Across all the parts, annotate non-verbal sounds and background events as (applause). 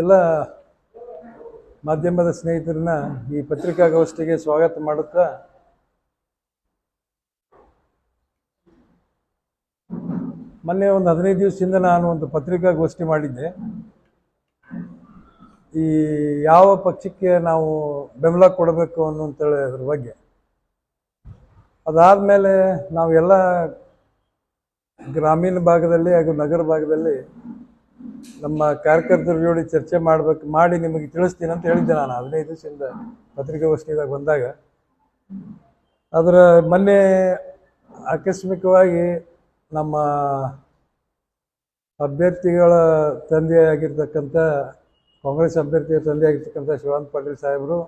ಎಲ್ಲ ಮಾಧ್ಯಮದ ಸ್ನೇಹಿತರನ್ನ ಈ ಪತ್ರಿಕಾಗೋಷ್ಠಿಗೆ ಸ್ವಾಗತ ಮಾಡುತ್ತಾ ಮೊನ್ನೆ ಒಂದು ಹದಿನೈದು ದಿವಸದಿಂದ ನಾನು ಒಂದು ಪತ್ರಿಕಾಗೋಷ್ಠಿ ಮಾಡಿದ್ದೆ. ಈ ಯಾವ ಪಕ್ಷಕ್ಕೆ ನಾವು ಬೆಂಬಲ ಕೊಡಬೇಕು ಅನ್ನುವಂಥೇಳಿ ಅದ್ರ ಬಗ್ಗೆ. ಅದಾದಮೇಲೆ ನಾವೆಲ್ಲ ಗ್ರಾಮೀಣ ಭಾಗದಲ್ಲಿ ಹಾಗೂ ನಗರ ಭಾಗದಲ್ಲಿ ನಮ್ಮ ಕಾರ್ಯಕರ್ತರ ಜೋಡಿ ಚರ್ಚೆ ಮಾಡ್ಬೇಕು, ಮಾಡಿ ನಿಮಗೆ ತಿಳಿಸ್ತೀನಿ ಅಂತ ಹೇಳಿದ್ದೆ ನಾನು. ಹದಿನೈದು ದಿವಸದಿಂದ ಪತ್ರಿಕಾಗೋಷ್ಠಿದಾಗ ಬಂದಾಗ. ಅದರ ಮೊನ್ನೆ ಆಕಸ್ಮಿಕವಾಗಿ ನಮ್ಮ ಅಭ್ಯರ್ಥಿಗಳ ತಂದೆಯಾಗಿರ್ತಕ್ಕಂಥ, ಕಾಂಗ್ರೆಸ್ ಅಭ್ಯರ್ಥಿಯ ತಂದೆಯಾಗಿರ್ತಕ್ಕಂಥ ಶಿವಾನಂದ ಪಾಟೀಲ್ ಸಾಹೇಬರು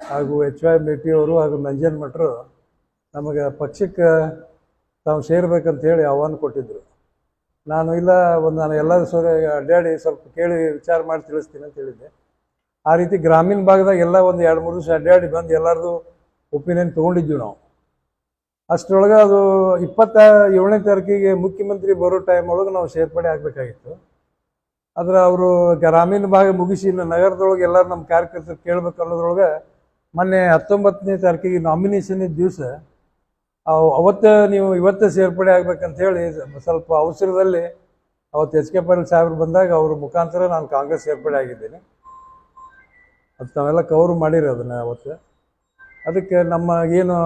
ಹಾಗೂ ಎಚ್ ವೈ ಅವರು ಹಾಗೂ ನಂಜನ್ ಮಠರು ನಮಗೆ ಪಕ್ಷಕ್ಕೆ ತಾವು ಸೇರ್ಬೇಕಂತ ಹೇಳಿ ಆಹ್ವಾನ ಕೊಟ್ಟಿದ್ದರು ನಾನು ಇಲ್ಲ, ಒಂದು ನಾನು ಎಲ್ಲರೂ ಸೋರ ಅಡ್ಡಾಡಿ ಸ್ವಲ್ಪ ಕೇಳಿ ವಿಚಾರ ಮಾಡಿ ತಿಳಿಸ್ತೀನಿ ಅಂತ ಹೇಳಿದ್ದೆ. ಆ ರೀತಿ ಗ್ರಾಮೀಣ ಭಾಗದಾಗ ಎಲ್ಲ ಒಂದು ಎರಡು ಮೂರು ದಿವಸ ಅಡ್ಡಾಡಿ ಬಂದು ಎಲ್ಲರದು ಒಪಿನಿಯನ್ ತೊಗೊಂಡಿದ್ವಿ ನಾವು. ಅಷ್ಟರೊಳಗೆ ಅದು ಇಪ್ಪತ್ತ ಏಳನೇ ತಾರೀಕಿಗೆ ಮುಖ್ಯಮಂತ್ರಿ ಬರೋ ಟೈಮ್ ಒಳಗೆ ನಾವು ಸೇರ್ಪಡೆ ಆಗಬೇಕಾಗಿತ್ತು. ಆದ್ರೆ ಅವರು ಗ್ರಾಮೀಣ ಭಾಗ ಮುಗಿಸಿ ಇನ್ನು ನಗರದೊಳಗೆ ಎಲ್ಲರೂ ನಮ್ಮ ಕಾರ್ಯಕರ್ತರು ಕೇಳ್ಬೇಕು ಅನ್ನೋದ್ರೊಳಗೆ ಮೊನ್ನೆ ಹತ್ತೊಂಬತ್ತನೇ ತಾರೀಕಿಗೆ ನಾಮಿನೇಷನ್ ದಿವಸ ಅವತ್ತು ನೀವು ಇವತ್ತೇ ಸೇರ್ಪಡೆ ಆಗ್ಬೇಕಂತ ಹೇಳಿ ಸ್ವಲ್ಪ ಅವಸರದಲ್ಲಿ ಅವತ್ತು ಎಚ್ ಕೆ ಪಾಟೀಲ್ ಸಾಹೇಬ್ರು ಬಂದಾಗ ಅವ್ರ ಮುಖಾಂತರ ನಾನು ಕಾಂಗ್ರೆಸ್ ಸೇರ್ಪಡೆ ಆಗಿದ್ದೀನಿ. ಅದು ನಾವೆಲ್ಲ ಕವರ್ ಮಾಡಿರಿ ಅದನ್ನ ಅವತ್ತು. ಅದಕ್ಕೆ ನಮ್ಮ ಏನು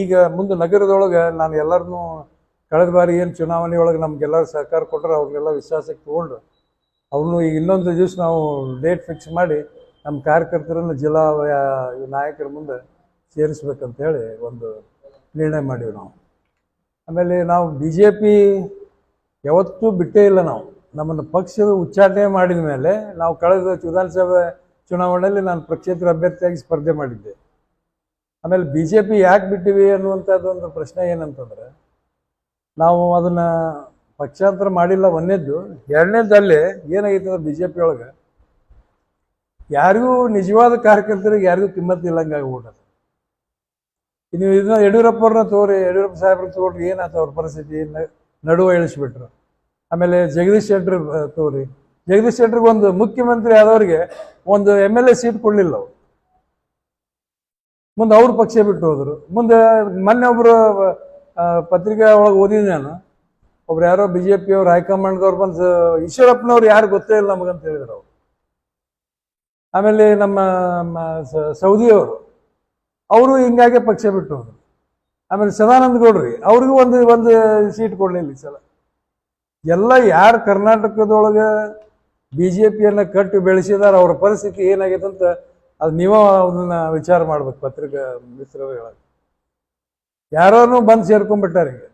ಈಗ ಮುಂದೆ ನಗರದೊಳಗೆ ನಾನು ಎಲ್ಲರನ್ನೂ ಕಳೆದ ಬಾರಿ ಏನು ಚುನಾವಣೆ ಒಳಗೆ ನಮಗೆಲ್ಲರೂ ಸಹಕಾರ ಕೊಟ್ಟರೆ, ಅವ್ರಿಗೆಲ್ಲ ವಿಶ್ವಾಸಕ್ಕೆ ತೊಗೊಂಡ್ರು ಅವ್ರನ್ನೂ ಈಗ ಇನ್ನೊಂದು ದಿವಸ ನಾವು ಡೇಟ್ ಫಿಕ್ಸ್ ಮಾಡಿ ನಮ್ಮ ಕಾರ್ಯಕರ್ತರನ್ನು ಜಿಲ್ಲಾ ನಾಯಕರ ಮುಂದೆ ಸೇರಿಸ್ಬೇಕಂತ ಹೇಳಿ ಒಂದು ನಿರ್ಣಯ ಮಾಡೀವಿ ನಾವು. ಆಮೇಲೆ ನಾವು ಬಿ ಜೆ ಪಿ ಯಾವತ್ತೂ ಬಿಟ್ಟೇ ಇಲ್ಲ ನಾವು. ನಮ್ಮನ್ನು ಪಕ್ಷದ ಉಚ್ಚಾಟನೆ ಮಾಡಿದ ಮೇಲೆ ನಾವು ಕಳೆದ ವಿಧಾನಸಭೆ ಚುನಾವಣೆಯಲ್ಲಿ ನಾನು ಪಕ್ಷೇತರ ಅಭ್ಯರ್ಥಿಯಾಗಿ ಸ್ಪರ್ಧೆ ಮಾಡಿದ್ದೆ. ಆಮೇಲೆ ಬಿ ಜೆ ಪಿ ಯಾಕೆ ಬಿಟ್ಟಿವಿ ಅನ್ನುವಂಥದ್ದು ಒಂದು ಪ್ರಶ್ನೆ ಏನಂತಂದ್ರೆ, ನಾವು ಅದನ್ನು ಪಕ್ಷಾಂತರ ಮಾಡಿಲ್ಲ ಒಂದೇದ್ದು ಎರಡನೇದಲ್ಲಿ ಏನಾಗೈತೆ ಅಂದ್ರೆ ಬಿ ಜೆ ಪಿ ಒಳಗೆ ಯಾರಿಗೂ ನಿಜವಾದ ಕಾರ್ಯಕರ್ತರಿಗೆ ಯಾರಿಗೂ ಕಿಮ್ಮತ್ತಿಲ್ಲಂಗೆ ಆಗ್ಬಿಟ್ಟದೆ ನೀವು ಇದನ್ನ ಯಡಿಯೂರಪ್ಪ ಅವ್ರನ್ನ ತೋರಿ ಯಡಿಯೂರಪ್ಪ ಸಾಹೇಬ್ರನ್ನ ತಗೊಂಡ್ರೆ ಏನಾಯ್ತು ಅವ್ರ ಪರಿಸ್ಥಿತಿ? ನಡುವ ಇಳಿಸ್ಬಿಟ್ರು. ಆಮೇಲೆ ಜಗದೀಶ್ ಶೆಟ್ಟರ್ ತೋರಿ. ಜಗದೀಶ್ ಶೆಟ್ಟರ್ಗೆ ಒಂದು ಮುಖ್ಯಮಂತ್ರಿ ಆದವ್ರಿಗೆ ಒಂದು ಎಂ ಎಲ್ ಎ ಸೀಟ್ ಕೊಡಲಿಲ್ಲ ಅವ್ರು. ಮುಂದೆ ಅವ್ರ ಪಕ್ಷ ಬಿಟ್ಟು ಹೋದ್ರು. ಮುಂದೆ ಮೊನ್ನೆ ಒಬ್ರು ಆ, ಪತ್ರಿಕೆ ಒಳಗೆ ಓದಿದ್ದೆ ನಾನು. ಒಬ್ರು ಯಾರೋ ಬಿ ಜೆ ಪಿ ಅವ್ರು ಹೈಕಮಾಂಡ್ದವ್ರು ಬಂದು ಈಶ್ವರಪ್ಪನವ್ರು ಯಾರು ಗೊತ್ತೇ ಇಲ್ಲ ನಮಗಂತ ಹೇಳಿದ್ರು ಅವ್ರು. ಆಮೇಲೆ ನಮ್ಮ ಸೌದಿಯವರು ಅವರು ಹಿಂಗಾಗೆ ಪಕ್ಷ ಬಿಟ್ಟು ಅವರು ಆಮೇಲೆ ಸದಾನಂದ ಗೌಡ್ರಿ, ಅವ್ರಿಗೂ ಒಂದು ಒಂದು ಸೀಟ್ ಕೊಡಲಿಲ್ಲ ಈ ಸಲ. ಎಲ್ಲ ಯಾರು ಕರ್ನಾಟಕದೊಳಗೆ ಬಿ ಜೆ ಪಿಯನ್ನು ಕಟ್ಟಿ ಬೆಳೆಸಿದಾರ ಅವ್ರ ಪರಿಸ್ಥಿತಿ ಏನಾಗೈತೆ ಅಂತ ಅದು ನೀವು ಅದನ್ನ ವಿಚಾರ ಮಾಡ್ಬೇಕು ಪತ್ರಿಕಾ ಹೇಳೋಕೆ ಯಾರೋನು ಬಂದು ಸೇರ್ಕೊಂಡ್ಬಿಟ್ಟಾರೆ ಹಿಂಗೆ.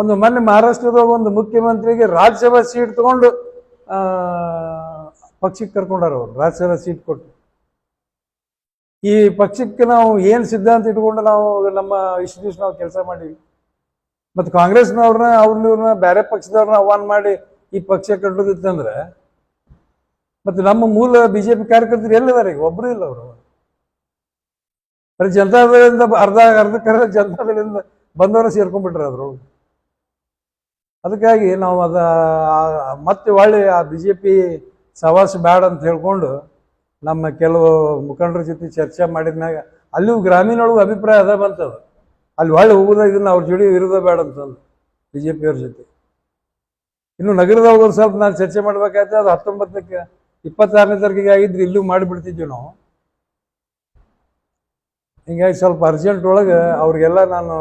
ಒಂದು ಮೊನ್ನೆ ಮಹಾರಾಷ್ಟ್ರದಾಗ ಒಂದು ಮುಖ್ಯಮಂತ್ರಿಗೆ ರಾಜ್ಯಸಭಾ ಸೀಟ್ ತಗೊಂಡು ಪಕ್ಷಕ್ಕೆ ಕರ್ಕೊಂಡಾರ ಅವರು, ರಾಜ್ಯಸಭಾ ಸೀಟ್ ಕೊಟ್ಟು. ಈ ಪಕ್ಷಕ್ಕೆ ನಾವು ಏನು ಸಿದ್ಧಾಂತ ಇಟ್ಕೊಂಡು ನಾವು ನಮ್ಮ ಇಷ್ಟು ನಾವು ಕೆಲಸ ಮಾಡೀವಿ ಮತ್ತು ಕಾಂಗ್ರೆಸ್ನವ್ರನ್ನ ಅವ್ರನ್ನ ಇವ್ರನ್ನ ಬೇರೆ ಪಕ್ಷದವ್ರನ್ನ ಆಹ್ವಾನ ಮಾಡಿ ಈ ಪಕ್ಷ ಕಟ್ಟೋದಿತ್ತಂದ್ರೆ, ಮತ್ತು ನಮ್ಮ ಮೂಲ ಬಿಜೆಪಿ ಕಾರ್ಯಕರ್ತರು ಎಲ್ಲಿದ್ದಾರೆ ಈಗ? ಒಬ್ಬರು ಇಲ್ಲ ಅವರು. ಬರೀ ಜನತಾದಳದಿಂದ ಅರ್ಧ ಅರ್ಧಕ್ಕರ್ಧ ಜನತಾದಳದಿಂದ ಬಂದವರು ಸೇರ್ಕೊಂಡ್ಬಿಟ್ರೆ ಅದ್ರೊಳಗೆ. ಅದಕ್ಕಾಗಿ ನಾವು ಅದ ಮತ್ತೆ ಒಳ್ಳೆ ಆ ಬಿ ಜೆ ಪಿ ಸವಾಸ ಬೇಡ ಅಂತ ಹೇಳ್ಕೊಂಡು ನಮ್ಮ ಕೆಲವು ಮುಖಂಡರ ಜೊತೆ ಚರ್ಚೆ ಮಾಡಿದ್ಮ್ಯಾಗ ಅಲ್ಲಿಯೂ ಗ್ರಾಮೀಣ ಒಳಗೆ ಅಭಿಪ್ರಾಯ ಅದ ಬಂತದ. ಅಲ್ಲಿ ಒಳ್ಳೆ ಹೋಗೋದ ಇದನ್ನ ಅವ್ರ ಜೋಡಿ ಇರೋದ ಬೇಡ ಅಂತಂದು ಬಿ ಜೆ ಪಿಯವ್ರ ಜೊತೆ. ಇನ್ನು ನಗರದೊಳಗೆ ಒಂದು ಸ್ವಲ್ಪ ನಾನು ಚರ್ಚೆ ಮಾಡ್ಬೇಕಾಯ್ತು, ಅದು ಹತ್ತೊಂಬತ್ತಕ್ಕೆ ಇಪ್ಪತ್ತಾರನೇ ತಾರೀಕಿಗೆ ಆಗಿದ್ರೆ ಇಲ್ಲೂ ಮಾಡಿಬಿಡ್ತಿದ್ವಿ ನಾವು. ಹಿಂಗಾಗಿ ಸ್ವಲ್ಪ ಅರ್ಜೆಂಟ್ ಒಳಗೆ ಅವ್ರಿಗೆಲ್ಲ ನಾನು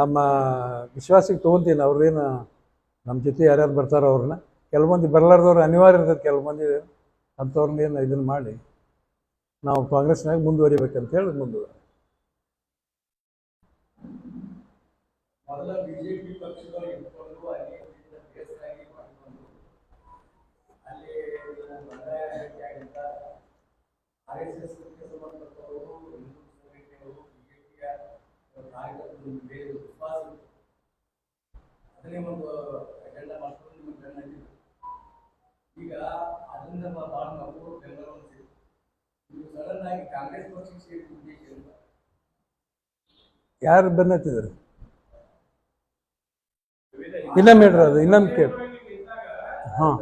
ನಮ್ಮ ವಿಶ್ವಾಸಕ್ಕೆ ತೊಗೊತೀನಿ ಅವ್ರದ್ದೇನು ನಮ್ಮ ಜೊತೆ ಯಾರ್ಯಾರು ಬರ್ತಾರೋ ಅವ್ರನ್ನ. ಕೆಲವು ಮಂದಿ ಬರಲಾರ್ದವ್ರು ಅನಿವಾರ್ಯ ಇರ್ತದೆ ಕೆಲವು ಮಂದಿ ಅಂಥವ್ರನ್ನೇನು ಇದನ್ನು ಮಾಡಿ ನಾವು ಕಾಂಗ್ರೆಸ್ನಾಗ ಮುಂದುವರಿಬೇಕಂತ ಹೇಳಿ ಮುಂದುವರಿ. ಅದನ್ನೇ ಒಂದು ಅಜೆಂಡಾ ಮಾಡ್ಕೊಂಡು ನಿಮ್ಮ ಈಗ ಅದರಿಂದ ಭಾಳ ನಾವು ಬೆಂಬಲವನ್ನು ಸಿಗುತ್ತೆ. ಸಡನ್ ಆಗಿ ಕಾಂಗ್ರೆಸ್ ಪಕ್ಷಕ್ಕೆ ಸೇರಿ ಉದ್ದೇಶ ಇಲ್ಲ ಯಾರು ಬೆನ್ನತ್ತಿದ್ರು ಇನ್ನೊಮ್ಮೆ ಹೇಳ್ರಿ ಅದು ಇನ್ನೊಂದು ಕೇಳಿ. ಹಾಂ.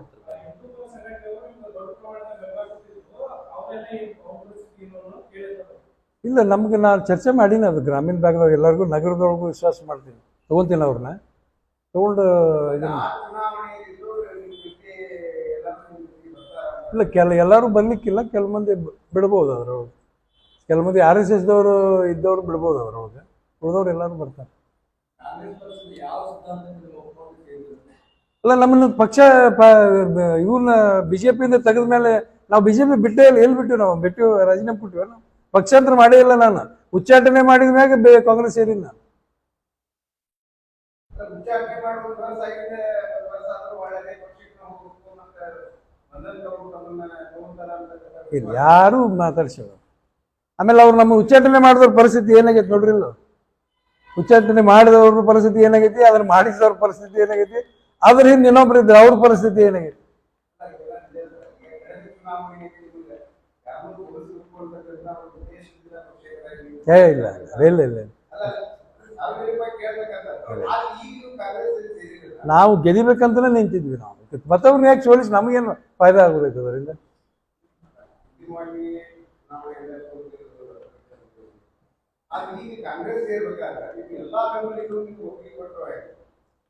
ಇಲ್ಲ, ನಮ್ಗೆ ನಾನು ಚರ್ಚೆ ಮಾಡೀನಿ ಅದು, ಗ್ರಾಮೀಣ ಭಾಗದಾಗ ಎಲ್ಲರಿಗೂ ನಗರದೊಳಗೂ ವಿಶ್ವಾಸ ಮಾಡ್ತೀನಿ. ತೊಗೊಂತೀನಿ ಅವ್ರನ್ನ. ತೊಗೊಂಡು ಇದನ್ನ ಆ ಚುನಾವಣೆಯಲ್ಲಿದ್ದು ನಿಮ್ಮ ಜೊತೆ ಎಲ್ಲರೂ ನಿಮ್ಮ ಜೊತೆ ಬರ್ತಾರ ಇಲ್ಲ, ಕೆಲ ಎಲ್ಲರೂ ಬರ್ಲಿಕ್ಕಿಲ್ಲ ಕೆಲ ಮಂದಿ ಬಿಡ್ಬೋದು ಅದ್ರೊಳಗೆ. ಕೆಲ ಮಂದಿ ಆರ್ ಎಸ್ ಎಸ್ದವರು ಇದ್ದವ್ರು ಬಿಡ್ಬೋದು ಅದ್ರೊಳಗೆ. ಉಳಿದವ್ರು ಎಲ್ಲರೂ ಬರ್ತಾರೆ. ಅಲ್ಲ, ನಮ್ಮನ್ನು ಪಕ್ಷ, ಪ ಇವ್ರನ್ನ ಬಿ ಜೆ ಪಿಯಿಂದ ತೆಗೆದ ಮೇಲೆ ನಾವು ಬಿ ಜೆ ಪಿ ಬಿಟ್ಟೇ ಇಲ್ಲ, ಎಲ್ಲಿ ಬಿಟ್ಟು ನಾವು? ಬಿಟ್ಟು ರಾಜೀನಾಮೆ ಕೊಟ್ಟಿವಿ ನಾವು ಪಕ್ಷಾಂತರ ಮಾಡೇ ಇಲ್ಲ ನಾನು. ಉಚ್ಚಾಟನೆ ಮಾಡಿದ ಮ್ಯಾಗ ಕಾಂಗ್ರೆಸ್ ಸೇರಿನ ನಾನು ಉಚ್ಚಾರಣೆ ಮಾಡುವ ಬಸ್ ಆಗಿದೆ ಬಸ್ ಆದ್ರೂ ಒಳ್ಳೆದೇ ಪಕ್ಷಕ್ಕೆ ನಾವು ಹೋಗ್ಬೇಕು ಮತ್ತೆ ಬಂಧನ್ ತಗೊಂಡು ತಮ್ಮನ್ನ ತಗೊಂತಾರ ಅಂತ ಇಲ್ಲಿ ಯಾರು ಮಾತಾಡ್ಸೋದು ಆಮೇಲೆ ಅವ್ರು ನಮ್ಮ ಉಚ್ಚಾಟನೆ ಮಾಡಿದವ್ರ ಪರಿಸ್ಥಿತಿ ಏನಾಗೈತಿ ನೋಡ್ರಿ ಇಲ್ಲ? ಉಚ್ಚಾಟನೆ ಮಾಡಿದವ್ರ ಪರಿಸ್ಥಿತಿ ಏನಾಗೈತಿ, ಅದನ್ನ ಮಾಡಿಸಿದವ್ರ ಪರಿಸ್ಥಿತಿ ಏನಾಗೈತಿ, ಅದ್ರ ಹಿಂದೆ ಇನ್ನೊಬ್ರು ಇದ್ರೆ ಅವ್ರ ಪರಿಸ್ಥಿತಿ ಏನಾಗೈತಿ? ಏ ಇಲ್ಲ ಇಲ್ಲ ಇಲ್ಲ. ನಾವು ಗೆದಿಬೇಕಂತಲೇ ನಿಂತಿದ್ವಿ ನಾವು. ಮತ್ತವ್ರನ್ನ ಯಾಕೆ ಸೋಲಿಸಿ ನಮಗೇನು ಫಾಯ್ದಾ ಆಗೋದೈತೆ ಅದರಿಂದ?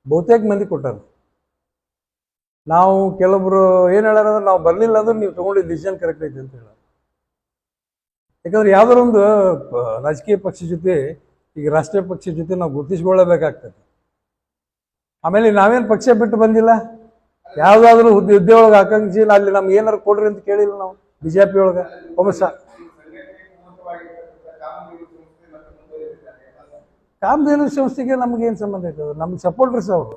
ಬಹುತೇಕ ಮಂದಿ ಕೊಟ್ಟಾರ. ನಾವು ಕೆಲವೊಬ್ರು ಏನು ಹೇಳಾರಂದ್ರೆ ನಾವು ಬರಲಿಲ್ಲ ಅಂದ್ರೆ ನೀವು ತಗೊಂಡಿದ್ದ ಡಿಸಿಷನ್ ಕರೆಕ್ಟ್ ಐತೆ ಅಂತ ಹೇಳ ಯಾಕಂದ್ರೆ ಯಾವ್ದಾರ ಒಂದು ರಾಜಕೀಯ ಪಕ್ಷ ಜೊತೆ ಈಗ ರಾಷ್ಟ್ರೀಯ ಪಕ್ಷ ಜೊತೆ ನಾವು ಗುರುತಿಸ್ಕೊಳ್ಳಬೇಕಾಗ್ತದೆ. ಆಮೇಲೆ ನಾವೇನು ಪಕ್ಷ ಬಿಟ್ಟು ಬಂದಿಲ್ಲ? ಯಾವ್ದಾದ್ರು ಹುದ್ದೆ ಹುದ್ದೆ ಒಳಗೆ ಆಕಾಂಕ್ಷಿ ಅಲ್ಲಿ ನಮ್ಗೆ ಏನಾರು ಕೊಡ್ರಿ ಅಂತ ಕೇಳಿಲ್ಲ ನಾವು ಒಳಗೆ ಸಂಘಟನೆಗೆ ಪೂರಕವಾಗಿರ್ತಕ್ಕಂಥ ಸಂಸ್ಥೆ ಮತ್ತೆ ಮುಂದುವರಿಸಿದ್ದಾರೆ ಕಾಮಧೇನು ಸಂಸ್ಥೆಗೆ ನಮ್ಗೇನು ಸಂಬಂಧ ಐತೆ ನಮ್ಗೆ ಸಪೋರ್ಟರ್ಸ್ ಅವರು.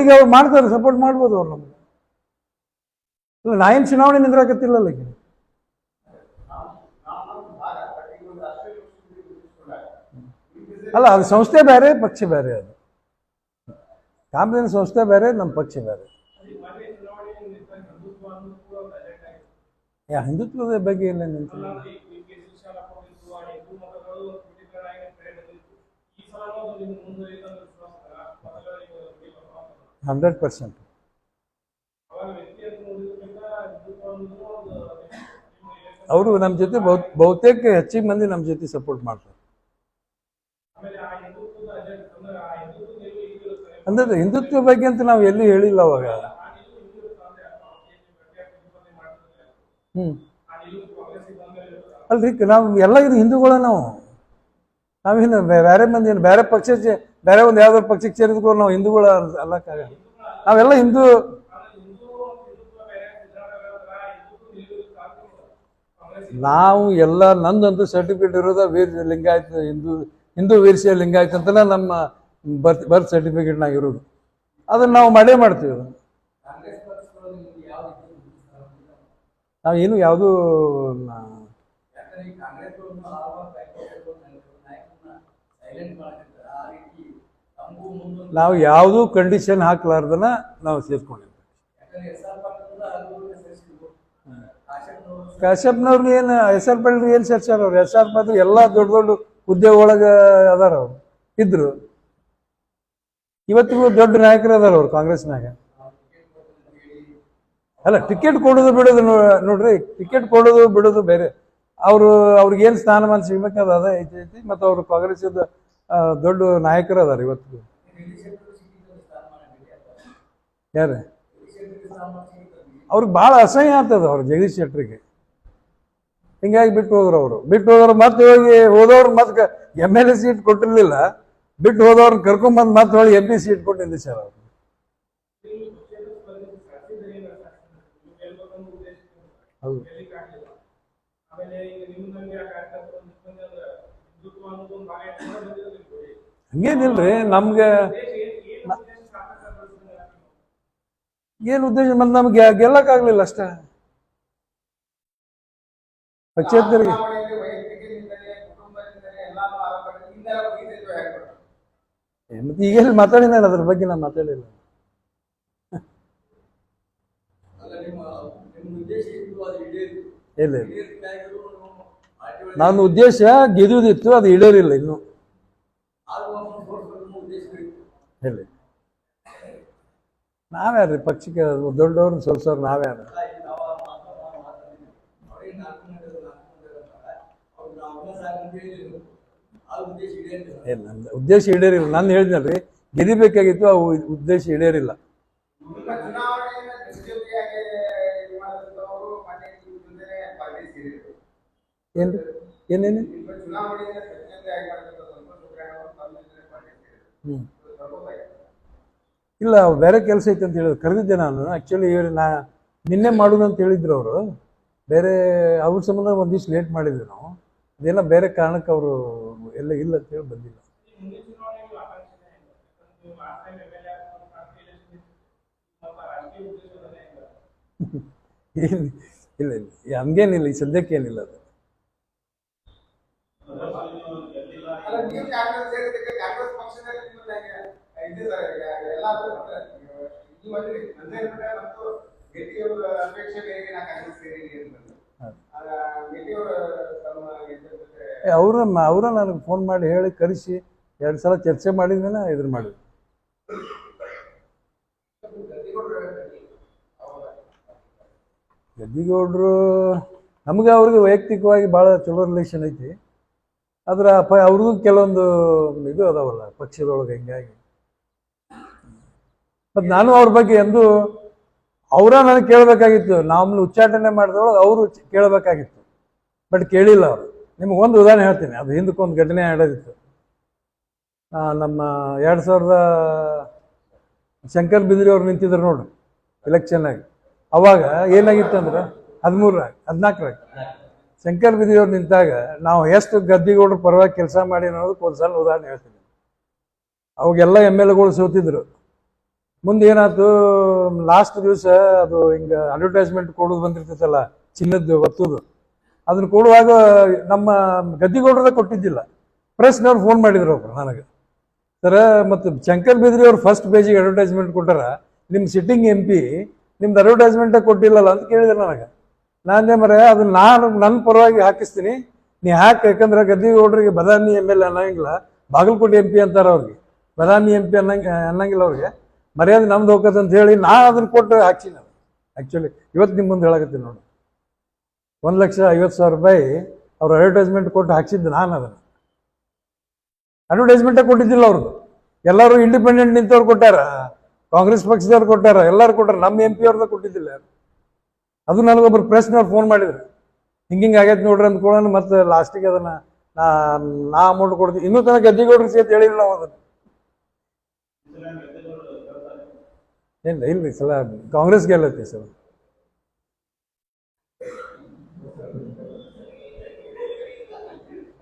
ಈಗ ಅವ್ರು ಮಾಡ್ತಾರೆ ಸಪೋರ್ಟ್ ಮಾಡ್ಬೋದು ಅವ್ರು ನಮ್ಗೆ. ಇಲ್ಲ, ನಾ ಏನು ಚುನಾವಣೆ ನಿಂದ್ರಾಕತ್ತಿಲ್ಲಲ್ಲ ಈಗ. ಅಲ್ಲ, ಅದು ಸಂಸ್ಥೆ ಬೇರೆ, ಪಕ್ಷ ಬೇರೆ ಅದು. ಕಾಮಧೇನು ಸಂಸ್ಥೆ ಬೇರೆ, ನಮ್ಮ ಪಕ್ಷ ಬೇರೆ. ಯಾ ಹಿಂದುತ್ವದ ಬಗ್ಗೆ ಏನೇ ನಿಂತಿಲ್ಲ ಹಂಡ್ರೆಡ್ ಪರ್ಸೆಂಟ್. ಅವರು ನಮ್ಮ ಜೊತೆ ಬಹು, ಬಹುತೇಕ ಹೆಚ್ಚಿಗೆ ಮಂದಿ ನಮ್ಮ ಜೊತೆ ಸಪೋರ್ಟ್ ಮಾಡ್ತಾರೆ. ಅಂದ್ರೆ ಹಿಂದುತ್ವ ಬಗ್ಗೆ ಅಂತ ನಾವು ಎಲ್ಲೂ ಹೇಳಿಲ್ಲ ಅವಾಗ. ಹ್ಮ್. ಅಲ್ರಿ, ನಾವು ಎಲ್ಲ ಇದು ಹಿಂದೂಗಳ ನಾವು. ನಾವು ಬೇ- ಬೇರೆ ಮಂದಿ ಏನು, ಬೇರೆ ಪಕ್ಷ ಬೇರೆ ಒಂದು ಯಾವ್ದಾದ್ರು ಪಕ್ಷಕ್ಕೆ ಸೇರಿದ್ರು ನಾವು ಹಿಂದೂಗಳ ಅಲ್ಲಕ್ಕಾಗಲ್ಲ. ನಾವೆಲ್ಲ ಹಿಂದೂ. ನಾವು ಎಲ್ಲ ನಂದಂತೂ ಸರ್ಟಿಫಿಕೇಟ್ ಇರೋದ ವೀರ್ ಲಿಂಗಾಯತ್ ಹಿಂದೂ ಹಿಂದೂ ವೀರಶೈವ ಲಿಂಗಾಯತ್ ಅಂತಲೇ ನಮ್ಮ ಬರ್ತ್ ಬರ್ತ್ ಸರ್ಟಿಫಿಕೇಟ್ನಾಗ ಇರೋದು. ಅದನ್ನ ನಾವು ಮಾಡೇ ಮಾಡ್ತೀವಿ ಅದನ್ನು. ಏನು ಯಾವುದೂ ನಾವು ಯಾವುದೂ ಕಂಡೀಷನ್ ಹಾಕ್ಲಾರ್ದನ ನಾವು ಸೇರ್ಕೊಂಡಿದ್ವಿ ಯಾಕಂದ್ರೆ ಎಸ್ ಆರ್ ಪಕ್ಷದಿಂದ ಹಲವು ಸೇರಿಸಿದ್ರು ಕಾಶಪ್ಪನವರು ಕಾಶ್ಯಪ್ನವ್ರು ಏನು, ಎಸ್ ಆರ್ ಪಿ ಏನು ಸೇರ್ಸ್ಯಾರ ಅವ್ರು? ಎಸ್ ಆರ್ ಪಿ ಎಲ್ಲ ದೊಡ್ಡ ದೊಡ್ಡ ಉದ್ಯೋಗ ಒಳಗೆ ಅದಾರ ಅವ್ರು. ಇದ್ರು. ಇವತ್ತಿಗೂ ದೊಡ್ಡ ನಾಯಕರು ಅದಾರ ಅವ್ರು ಕಾಂಗ್ರೆಸ್ನಾಗ ಅಲ್ಲ, ಟಿಕೆಟ್ ಕೊಡೋದು ಬಿಡೋದು ನೋಡ್ರಿ, ಟಿಕೆಟ್ ಕೊಡೋದು ಬಿಡೋದು ಬೇರೆ. ಅವರು, ಅವ್ರಿಗೆ ಏನು ಸ್ಥಾನಮಾನ ಸಿಗ್ಬೇಕು ಅದು ಅದ ಐತಿ ಐತಿ, ಮತ್ತು ಅವರು ಕಾಂಗ್ರೆಸ್ ದೊಡ್ಡ ನಾಯಕರು ಅದಾರ ಇವತ್ತಿಗೂ. ಯಾರು? ಅವ್ರಿಗೆ ಭಾಳ ಅಸಹ್ಯ ಆಗ್ತದ ಅವ್ರು ಜಗದೀಶ್ ಶೆಟ್ಟರಿಗೆ. ಹಿಂಗಾಗಿ ಬಿಟ್ಟು ಹೋದ್ರು ಅವರು. ಬಿಟ್ಟು ಹೋದ್ರು ಮತ್ತೆ ಹೋಗಿ ಹೋದವ್ರು ಮತ್ತೆ ಎಂ ಎಲ್ ಎ ಸೀಟ್ ಕೊಟ್ಟಿರ್ಲಿಲ್ಲ. ಬಿಟ್ಟು ಹೋದವ್ರನ್ನ ಕರ್ಕೊಂಬಂದು ಮತ್ತೆ ಹೊಳಿ ಎಂ ಪಿ ಸೀಟ್ ಕೊಟ್ಟು ನಿಲ್ಲಿಸ್ಯಾರ ಅವರು. ಹೌದು. ಹಂಗೇನಿಲ್ರಿ, ನಮ್ಗೆ ಏನು ಉದ್ದೇಶ ಮತ್ತೆ ನಮ್ಗೆ ಗೆಲ್ಲಕ್ಕಾಗ್ಲಿಲ್ಲ ಅಷ್ಟೇ. ಪಕ್ಷೇತರಿಗೆ. ಮತ್ತೆ ಈಗ ಎಲ್ಲಿ ಮಾತಾಡಿ ಅದ್ರ ಬಗ್ಗೆ ನಾನು ಮಾತಾಡಿಲ್ಲ. ಇಲ್ಲ ನನ್ನ ಉದ್ದೇಶ ಗೆದ್ದುದಿತ್ತು ಅದು ಈಡೇರಿಲ್ಲ ಇನ್ನು. ಹೇಳಿ ನಾವ್ಯಾರ್ರಿ ಪಕ್ಷಕ್ಕೆ ದೊಡ್ಡವ್ರನ್ನ ಸೋಲ್ಸೋರು ನಾವ್ಯಾರ? ಏ ನನ್ನ ಉದ್ದೇಶ ಈಡೇರಿಲ್ಲ. ನಾನು ಹೇಳಿದ್ನಲ್ರಿ ಗೆದಿಬೇಕಾಗಿತ್ತು ಆ ಉದ್ದೇಶ ಈಡೇರಿಲ್ಲ. ಏನು ಏನೇನು? ಹ್ಞೂ ಇಲ್ಲ ಬೇರೆ ಕೆಲಸ ಐತೆ ಅಂತ ಹೇಳಿದ್ರು. ಕರೆದಿದ್ದೆ ನಾನು. ಆ್ಯಕ್ಚುಲಿ ನಾ ನಿನ್ನೆ ಮಾಡೋದು ಅಂತ ಹೇಳಿದ್ರು ಅವರು. ಬೇರೆ ಅವ್ರ ಸಂಬಂಧ ಒಂದಿಷ್ಟು ಲೇಟ್ ಮಾಡಿದ್ವಿ ನಾವು ಅದೇನೋ ಬೇರೆ ಕಾರಣಕ್ಕೆ ಅವರು ಎಲ್ಲ ಇಲ್ಲ ಅಂತ ಹೇಳಿ ಬಂದಿಲ್ಲ. ಇಲ್ಲ ಇಲ್ಲ ಹಂಗೇನಿಲ್ಲ, ಈ ಸದ್ಯಕ್ಕೆ ಏನಿಲ್ಲ ಅದು. ಅಪೇಕ್ಷೆ ಅವ್ರ ಅವರ ನನಗೆ ಫೋನ್ ಮಾಡಿ ಹೇಳಿ, ಕರೆಸಿ, ಎರಡು ಸಲ ಚರ್ಚೆ ಮಾಡಿದ್ಮೇಲೆ ಇದ್ರ ಮಾಡಿ. ಗದ್ದಿಗೌಡರು, ನಮ್ಗೆ ಅವ್ರಿಗೆ ವೈಯಕ್ತಿಕವಾಗಿ ಭಾಳ ಚಲೋ ರಿಲೇಷನ್ ಐತಿ. ಆದ್ರೆ ಪ ಅವ್ರಿಗೂ ಕೆಲವೊಂದು ಇದು ಅದಾವಲ್ಲ, ಪಕ್ಷದೊಳಗೆ ಹಿಂಗಾಗಿ. ಮತ್ತು ನಾನು ಅವ್ರ ಬಗ್ಗೆ ಎಂದು ಅವರ ನನಗೆ ಕೇಳಬೇಕಾಗಿತ್ತು. ನಮ್ಮನ್ನು ಉಚ್ಚಾಟನೆ ಮಾಡಿದೊಳಗೆ ಅವರು ಕೇಳಬೇಕಾಗಿತ್ತು. ಬಟ್ ಕೇಳಿಲ್ಲ ಅವರು. ನಿಮ್ಗೆ ಒಂದು ಉದಾಹರಣೆ ಹೇಳ್ತೀನಿ. ಅದು ಹಿಂದಕ್ಕೊಂದು ಘಟನೆ ಆಡೋದಿತ್ತು ನಮ್ಮ ಎರಡು ಸಾವಿರದ ಶಂಕರ್ ಬಿದ್ರಿ ಅವ್ರು ನಿಂತಿದ್ರು ನೋಡು ಎಲೆಕ್ಷನ್ನಾಗಿ ಅವಾಗ ಏನಾಗಿತ್ತು ಅಂದ್ರೆ ಹದಿಮೂರಾಗ ಹದಿನಾಲ್ಕರಾಗ. ಶಂಕರ್ ಬಿದ್ರಿ ಅವ್ರು ನಿಂತಾಗ ನಾವು ಎಷ್ಟು ಗದ್ದಿಗೌಡ್ರ ಪರವಾಗಿ ಕೆಲಸ ಮಾಡಿ ಅನ್ನೋದಕ್ಕೆ ಒಂದು ಸಲ ಉದಾಹರಣೆ ಹೇಳ್ತೀನಿ. ಅವಾಗೆಲ್ಲ ಎಂ ಎಲ್ ಎಗಳು ಸೋತಿದ್ರು. ಮುಂದೆ ಏನಾಯ್ತು ಲಾಸ್ಟ್ ದಿವಸ ಅದು ಹಿಂಗೆ ಅಡ್ವರ್ಟೈಸ್ಮೆಂಟ್ ಕೊಡೋದು ಬಂದಿರ್ತೈತಲ್ಲ, ಚಿನ್ನದ್ದು ಒತ್ತುದು ಅದನ್ನ ಕೊಡುವಾಗ ನಮ್ಮ ಗದ್ದಿಗೌಡ್ರದ ಕೊಟ್ಟಿದ್ದಿಲ್ಲ. ಪ್ರೆಸ್ನವ್ರು ಫೋನ್ ಮಾಡಿದ್ರು ಒಬ್ರು ನನಗೆ. ಸರ, ಮತ್ತು ಶಂಕರ್ ಬಿದ್ರಿ ಅವ್ರು ಫಸ್ಟ್ ಪೇಜಿಗೆ ಅಡ್ವರ್ಟೈಸ್ಮೆಂಟ್ ಕೊಟ್ಟಾರ ನಿಮ್ಮ ಸಿಟ್ಟಿಂಗ್ ಎಂ ಪಿ ನಿಮ್ದು ಅಡ್ವರ್ಟೈಸ್ಮೆಂಟೇ ಕೊಟ್ಟಿಲ್ಲಲ್ಲ ಅಂತ ಕೇಳಿದ್ರು ನನಗೆ. ನಾನೇ ಮರೆ ಅದು ನಾನು ನನ್ನ ಪರವಾಗಿ ಹಾಕಿಸ್ತೀನಿ. ನೀ ಹಾಕಿ, ಯಾಕಂದ್ರೆ ಗದ್ದಿಗೌಡರಿಗೆ ಬದಾಮಿ ಎಂ ಎಲ್ ಅನ್ನಂಗಿಲ್ಲ. ಬಾಗಲಕೋಟೆ ಎಂ ಪಿ ಅಂತಾರೆ ಅವ್ರಿಗೆ. ಬದಾಮಿ ಎಂ ಪಿ ಅನ್ನಂಗೆ, ಅನ್ನಂಗಿಲ್ಲ ಅವ್ರಿಗೆ. ಮರ್ಯಾದೆ ನಮ್ದು ಹೋಗತ್ತೆ ಅಂತ ಹೇಳಿ ನಾ ಅದನ್ನ ಕೊಟ್ಟು ಹಾಕ್ಸಿ ನಾನು. ಆ್ಯಕ್ಚುಲಿ ಇವತ್ತು ನಿಮ್ಮ ಮುಂದೆ ಹೇಳಕತ್ತೀನಿ ನೋಡಿ. ಒಂದು ಲಕ್ಷ ಐವತ್ತು ಸಾವಿರ ರೂಪಾಯಿ ಅವ್ರು ಅಡ್ವರ್ಟೈಸ್ಮೆಂಟ್ ಕೊಟ್ಟು ಹಾಕ್ಸಿದ್ದು ನಾನು ಅದನ್ನು. ಅಡ್ವರ್ಟೈಸ್ಮೆಂಟೇ ಕೊಟ್ಟಿದ್ದಿಲ್ಲ ಅವ್ರದ್ದು. ಎಲ್ಲರೂ ಇಂಡಿಪೆಂಡೆಂಟ್ ನಿಂತವ್ರು ಕೊಟ್ಟಾರ. ಕಾಂಗ್ರೆಸ್ ಪಕ್ಷದವ್ರು ಕೊಟ್ಟಾರ. ಎಲ್ಲರೂ ಕೊಟ್ಟಾರ. ನಮ್ಮ ಎಂ ಪಿ ಅವ್ರದ್ದು ಕೊಟ್ಟಿದ್ದಿಲ್ಲ. ಅದು ನನಗೊಬ್ರು ಪ್ರೆಸ್ನವ್ರು ಫೋನ್ ಮಾಡಿದ್ರು. ಹಿಂಗೆ ಹಿಂಗೆ ಆಗೈತೆ ನೋಡ್ರಿ ಅಂದ್ಕೊಳ್ಳೋಣ ಮತ್ತೆ ಲಾಸ್ಟಿಗೆ ಅದನ್ನ ನಾ ನಾ ಅಮೌಂಟ್ ಕೊಡ್ತೀನಿ. ಇನ್ನೂ ತನಕ ಗದ್ದಿಗೌಡ್ರಿಗೆ ಸೇತ್ ಹೇಳಿಲ್ಲ ನಾವು ಅದನ್ನು. ಇಲ್ಲ ಇಲ್ರಿ ಸಲ ಕಾಂಗ್ರೆಸ್ ಗೆಲ್ಲತ್ತೆ ಸರ್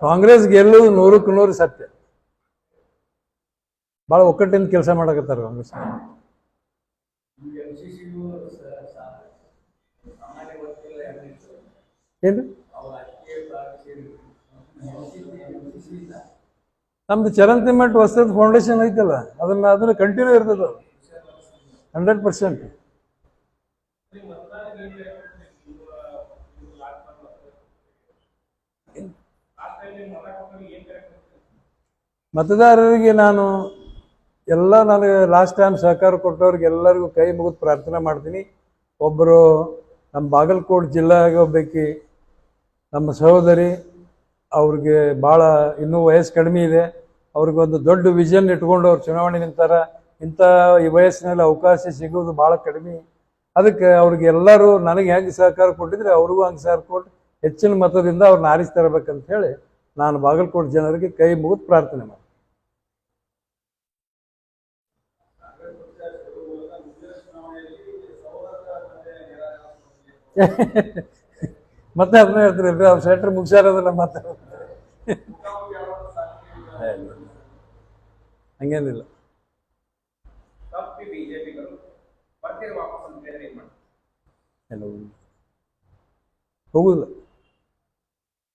ಕಾಂಗ್ರೆಸ್ ಗೆಲ್ಲುವುದು ನೂರಕ್ಕೆ ನೂರು ಸತ್ಯ. ಭಾಳ ಒಕ್ಕಟ್ಟಿಂದ ಕೆಲಸ ಮಾಡಕತ್ತಾರ ಕಾಂಗ್ರೆಸ್. ಏನು ನಮ್ದು ಚರಂತಿ ಮಠ ಫೌಂಡೇಶನ್ ಐತಲ್ಲ, ಅದನ್ನ ಅದನ್ನ ಕಂಟಿನ್ಯೂ ಇರ್ತದ ಹಂಡ್ರೆಡ್ ಪರ್ಸೆಂಟ್. ಮತದಾರರಿಗೆ ನಾನು ಎಲ್ಲ ನನಗೆ ಲಾಸ್ಟ್ ಟೈಮ್ ಸಹಕಾರ ಕೊಟ್ಟವ್ರಿಗೆ ಎಲ್ಲರಿಗೂ ಕೈ ಮುಗಿದು ಪ್ರಾರ್ಥನೆ ಮಾಡ್ತೀನಿ. ಒಬ್ಬರು ನಮ್ಮ ಬಾಗಲಕೋಟೆ ಜಿಲ್ಲೆಗೆ ಒಬ್ಬಾಕಿ ನಮ್ಮ ಸಹೋದರಿ, ಅವ್ರಿಗೆ ಭಾಳ ಇನ್ನೂ ವಯಸ್ಸು ಕಡಿಮೆ ಇದೆ. ಅವ್ರಿಗೊಂದು ದೊಡ್ಡ ವಿಷನ್ ಇಟ್ಕೊಂಡು ಅವ್ರು ಚುನಾವಣೆ ನಿಂತಾರ. ಇಂಥ ಈ ವಯಸ್ಸಿನಲ್ಲಿ ಅವಕಾಶ ಸಿಗೋದು ಭಾಳ ಕಡಿಮೆ. ಅದಕ್ಕೆ ಅವ್ರಿಗೆ ಎಲ್ಲರೂ ನನಗೆ ಹೆಂಗೆ ಸಹಕಾರ ಕೊಟ್ಟಿದ್ರೆ ಅವ್ರಿಗೂ ಹಂಗೆ ಸಹಕಾರ ಕೊಟ್ಟು ಹೆಚ್ಚಿನ ಮತದಿಂದ ಅವ್ರನ್ನ ಆರಿಸ್ತಾ ಹೇಳಿ ನಾನು ಬಾಗಲಕೋಟೆ ಜನರಿಗೆ ಕೈ ಮುಗಿದು ಪ್ರಾರ್ಥನೆ ಮಾಡಿ (laughs) ಮತ್ತೆ ಅದನ್ನ ಹೇಳ್ತೀರಿ ಅವ್ರು ಸೆಟ್ರ್ ಮುಗಿಸಾರದಲ್ಲ ಮತ್ತೆ. ಏ, (laughs) ಹಂಗೇನಿಲ್ಲ ತಪ್ಪಿ ಬಿಜೆಪಿಗಳು ಬರ್ತೀರಿ ವಾಪಸ್ ಅಂತ ಹೇಳಿದ್ರೆ ಏನ್ ಮಾಡ್ತೀರಿ ಎಲ್ಲ ಹೋಗುದಿಲ್ಲ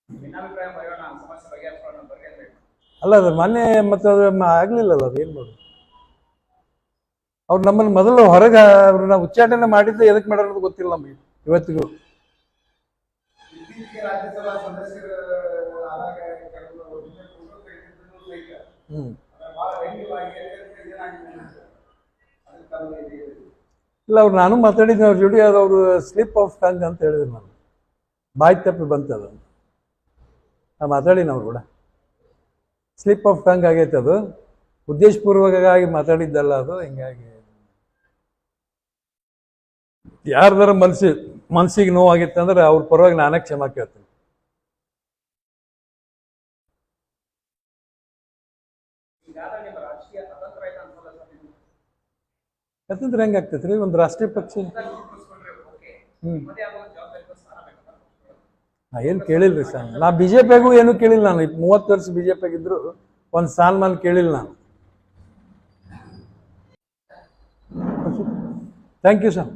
ಭಿನ್ನಾಭಿಪ್ರಾಯ ಬರೆಯೋಣ ಸಮಸ್ಯೆ ಬಗೆಹರಿಸೋಣ ಬರ್ರಿ ಅಂತ ಹೇಳಿ ಅಲ್ಲ ಅದು ಮೊನ್ನೆ ಮತ್ತೆ ಅದು ಆಗ್ಲಿಲ್ಲ ಆಗ್ಲಿಲ್ಲಲ್ಲ ಅದು ಏನು ಮಾಡೋದು ಅವ್ರು ನಮ್ಮನ್ನು ಮೊದಲು ಹೊರಗೆ ಅವ್ರನ್ನ ಉಚ್ಚಾಟನೆ ಮಾಡಿದ್ದು ಎದಕ್ಕೆ ಮಾಡೋದು ಗೊತ್ತಿಲ್ಲ ನಮಗೆ ಇವತ್ತಿಗೂ ಇತ್ತೀಚೆಗೆ ರಾಜ್ಯಸಭಾ ಸದಸ್ಯರು ಆದಾಗ ಕೆಲವು ಒಟ್ಟಿಗೆ ಕೂತ್ಕೊಂಡು ಇದ್ದಿದ್ದನ್ನು ಸಹಿತ ಹ್ಞೂ ಅದರ ಬಹಳ ವ್ಯಂಗ್ಯವಾಗಿ ಏನಾಗಿದೆ ಅದಕ್ಕೆ ತಮ್ಮ ಇದು ಇಲ್ಲ, ಅವ್ರು ನಾನು ಮಾತಾಡಿದ್ದೀನಿ, ಅವ್ರ ಜೋಡಿ ಅದು ಅವರು ಸ್ಲಿಪ್ ಆಫ್ ಟಂಗ್ ಅಂತ ಹೇಳಿದ್ರು ನಾನು ಬಾಯಿ ತಪ್ಪಿ ಬಂತದ ನಾನು ಮಾತಾಡೀನಿ ಅವ್ರು ಕೂಡ. ಸ್ಲಿಪ್ ಆಫ್ ಟಂಗ್ ಆಗೈತೆ ಅದು. ಉದ್ದೇಶಪೂರ್ವಕವಾಗಿ ಮಾತಾಡಿದ್ದಲ್ಲ ಅದು, ಹಿಂಗಾಗಿ. ಯಾರ್ದಾರ ಮನ್ಸಿ ಮನ್ಸಿಗೆ ನೋವಾಗಿತ್ತಂದ್ರೆ ಅವ್ರ ಪರವಾಗಿ ನಾನೇ ಕ್ಷಮಾ ಕೇಳ್ತೀನಿ ಈಗಾದ ನಿಮ್ಮ ರಾಜಕೀಯ ಅತಂತ್ರ ಆಯ್ತು ಅನ್ಸಲ್ಲ ಸರ್ ನಿಮ್ಗೆ? ಯಾಕಂದ್ರೆ ಹೆಂಗಾಗ್ತೈತೆ ರೀ? ಒಂದು ರಾಷ್ಟ್ರೀಯ ಪಕ್ಷ. ಹ್ಞೂ ಏನು ಏನು ಕೇಳಿಲ್ರಿ ಸರ್ ನಾ ಬಿ ಜೆ ಪಿಗೂ ಏನು ಕೇಳಿಲ್ಲ ನಾನು. ಮೂವತ್ತು ವರ್ಷ ಬಿ ಜೆ ಪಿಗಿದ್ರು ಒಂದು ಸ್ಥಾನಮಾನ ಕೇಳಿಲ್ಲ ನಾನು. Thank you sir